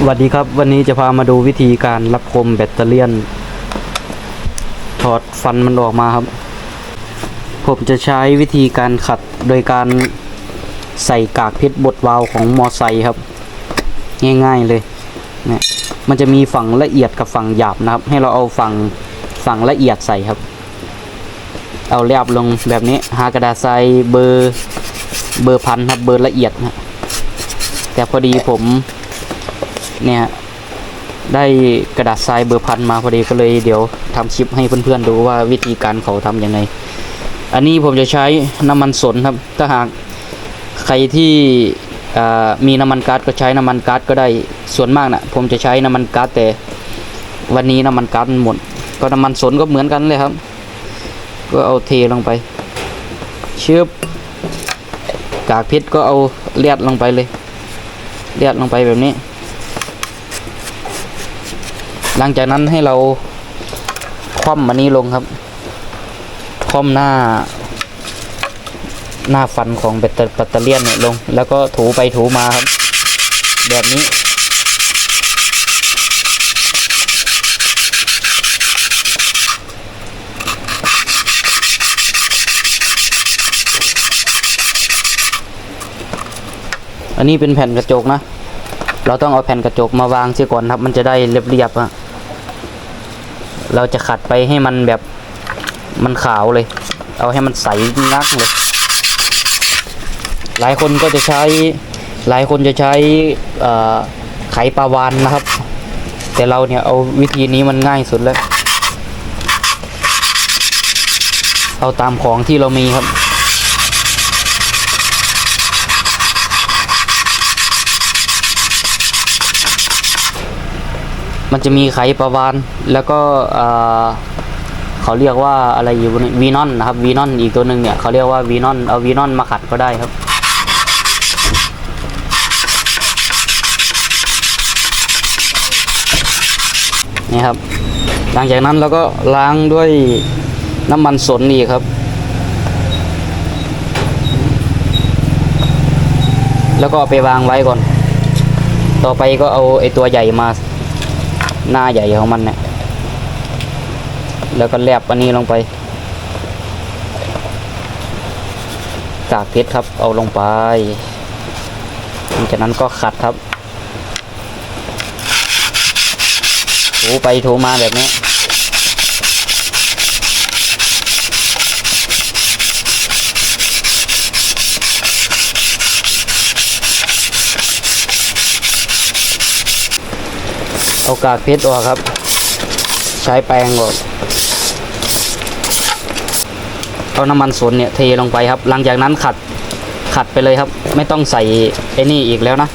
สวัสดีครับวันนี้จะพามาดูวิธีการรับคมแบตเตอรี่นถอดฟันมันออกมาครับ ผมจะใช้วิธีการขัดโดยการใส่กากเพชรบดวาล์วของมอไซค์ครับ ง่ายๆเลยเนี่ยมันจะมีฝั่งละเอียดกับฝั่งหยาบนะครับ ให้เราเอาฝั่งฝั่งละเอียดใส่ครับ เอาแลบลงแบบนี้หากระดาษทรายเบอร์เบอร์พันครับเบอร์ละเอียดนะแต่พอดีผม เนี่ยได้กระดาษทรายเบอร์พันมาพอดีก็เลยเดี๋ยวทำคลิปให้เพื่อนๆดูว่าวิธีการเขาทำยังไง อันนี้ผมจะใช้น้ำมันสนครับ ถ้าหากใครที่มีน้ำมันก๊าซก็ใช้น้ำมันก๊าซก็ได้ส่วนมากนะ่ะผมจะใช้น้ำมันก๊าซแต่วันนี้น้ำมันก๊าซหมด ก็น้ำมันสนก็เหมือนกันเลยครับ ก็เอาเทลงไปเชือบกากพชรก็เอาเลียดลงไปเลยเลียดลงไปแบบนี้ หลังจากนั้นให้เราคว่ำมันนี้ลงครับ คว่ำหน้า หน้าฟันของแบตเตอแบตเตอรี่เนี่ยลง แล้วก็ถูไปถูมาครับ แบบนี้อันนี้เป็นแผ่นกระจกนะ เราต้องเอาแผ่นกระจกมาวางเสียก่อนครับ มันจะได้เรียบๆอะ เราจะขัดไปให้มันแบบมันขาวเลย เอาให้มันใสนักเลย หลายคนก็จะใช้ หลายคนจะใช้เอ่อไขปลาวานนะครับ แต่เราเนี่ยเอาวิธีนี้มันง่ายสุดแล้ว เอาตามของที่เรามีครับ มันจะมีไขปลาวานแล้วก็เขาเรียกว่าอะไรอยู่บนวีนอนนะครับวีนอนอีกตัวหนึ่งเนี่ยเขาเรียกว่าวีนอนเอาวีนอนมาขัดก็ได้ครับนี่ครับ หลังจากนั้นเราก็ล้างด้วยน้ำมันสนอีกครับ แล้วก็ไปวางไว้ก่อน ต่อไปก็เอาไอตัวใหญ่มา หน้าใหญ่ของมันเนี่ยแล้วก็แลบอันนี้ลงไปกากเพชรครับ เอาลงไปหลังจากนั้นก็ขัดครับถูไปถูมาแบบนี้ เอากากเพชรออกครับ ใช้แปรงออกเอาน้ำมันสนเนี่ยเทลงไปครับ หลังจากนั้นขัดขัดไปเลยครับ ไม่ต้องใส่ไอ้นี่อีกแล้วนะ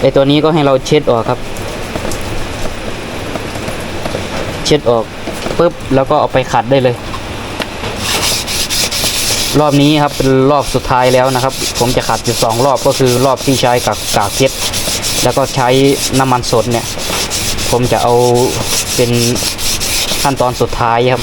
ไอ้ตัวนี้ก็ให้เราเช็ดออกครับ เช็ดออกปุ๊บแล้วก็เอาไปขัดได้เลย รอบนี้ครับเป็นรอบสุดท้ายแล้วนะครับ ผมจะขัดอยู่สองรอบก็คือรอบที่ใช้กับกากเพชร แล้วก็ใช้น้ำมันสดเนี่ย ผมจะเอาเป็นขั้นตอนสุดท้ายครับ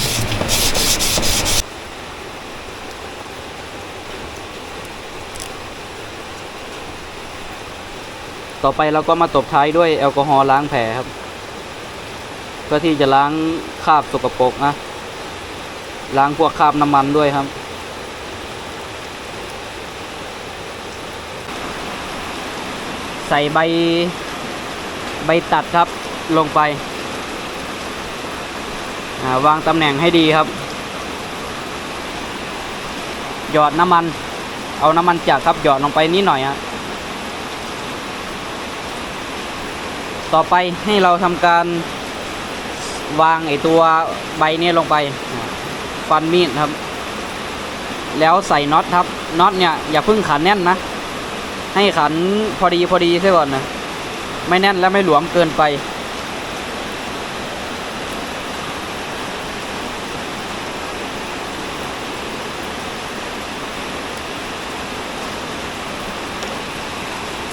ต่อไปเราก็มาตบท้ายด้วยแอลกอฮอล์ล้างแผลครับ เพื่อที่จะล้างคราบสกปรกนะ ล้างพวกคราบน้ำมันด้วยครับ ใส่ใบใบตัดครับลงไปาวางตำแหน่งให้ดีครับ หยอดน้ำมัน เอาน้ำมันจักครับหยอดลงไปนิดหน่อยฮะต่อไปให้เราทำการวางไอตัวใบนี้ลงไป ฟันมีดครับ แล้วใส่น็อตครับน็อตเนี่ยอย่าเพิ่งขันแน่นนะ ให้ขันพอดีพอดีซะก่อนนะ ไม่แน่นและไม่หลวมเกินไป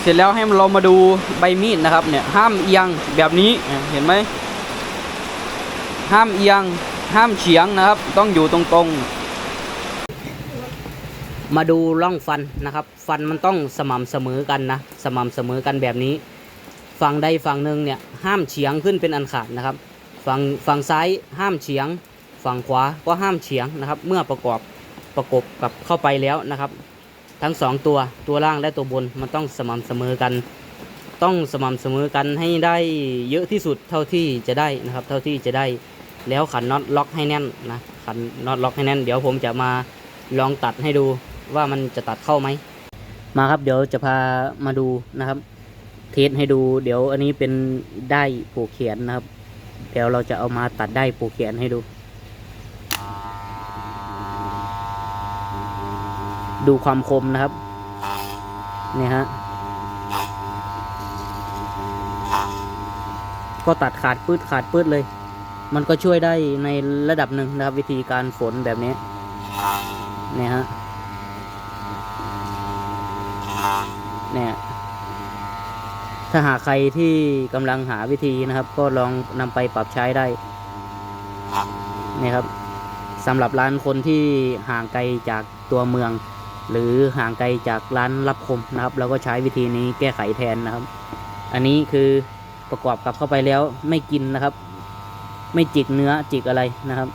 เสร็จแล้วให้เรามาดูใบมีดนะครับเนี่ยห้ามเอียงแบบนี้เห็นไหมห้ามเอียงห้ามเฉียงนะครับ ต้องอยู่ตรงๆ มาดูร่องฟันนะครับ ฟันมันต้องสม่ำเสมอกันนะ สม่ำเสมอกันแบบนี้ฝั่งใดฝั่งหนึ่งเนี่ยห้ามเฉียงขึ้นเป็นอันขาดนะครับฝั่งฝั่งซ้ายห้ามเฉียง ฝั่งขวาก็ห้ามเฉียงนะครับ เมื่อประกอบประกบกับเข้าไปแล้วนะครับ ทั้งสองตัวตัวล่างและตัวบนมันต้องสม่ำเสมอกัน ต้องสม่ำเสมอกันให้ได้เยอะที่สุดเท่าที่จะได้นะครับ เท่าที่จะได้แล้วขันน็อตล็อกให้แน่นนะขันน็อตล็อกให้แน่น เดี๋ยวผมจะมาลองตัดให้ดู ว่ามันจะตัดเข้าไหม มาครับเดี๋ยวจะพามาดูนะครับ เทสให้ดู เดี๋ยวอันนี้เป็นได้ผูกเขียนนะครับ เดี๋ยวเราจะเอามาตัดได้ผูกเขียนให้ดู ดูความคมนะครับนี่ฮะก็ตัดขาดปืดขาดปืดเลย มันก็ช่วยได้ในระดับหนึ่งนะครับ วิธีการฝนแบบนี้เนี่ยฮะ เนี่ย ถ้าหากใครที่กำลังหาวิธีนะครับ ก็ลองนำไปปรับใช้ได้เนี่ยครับสำหรับร้านคนที่ห่างไกลจากตัวเมือง หรือห่างไกลจากร้านรับคมนะครับ เราก็ใช้วิธีนี้แก้ไขแทนนะครับ อันนี้คือประกอบกับเข้าไปแล้วไม่กินนะครับ ไม่จิกเนื้อจิกอะไรนะครับ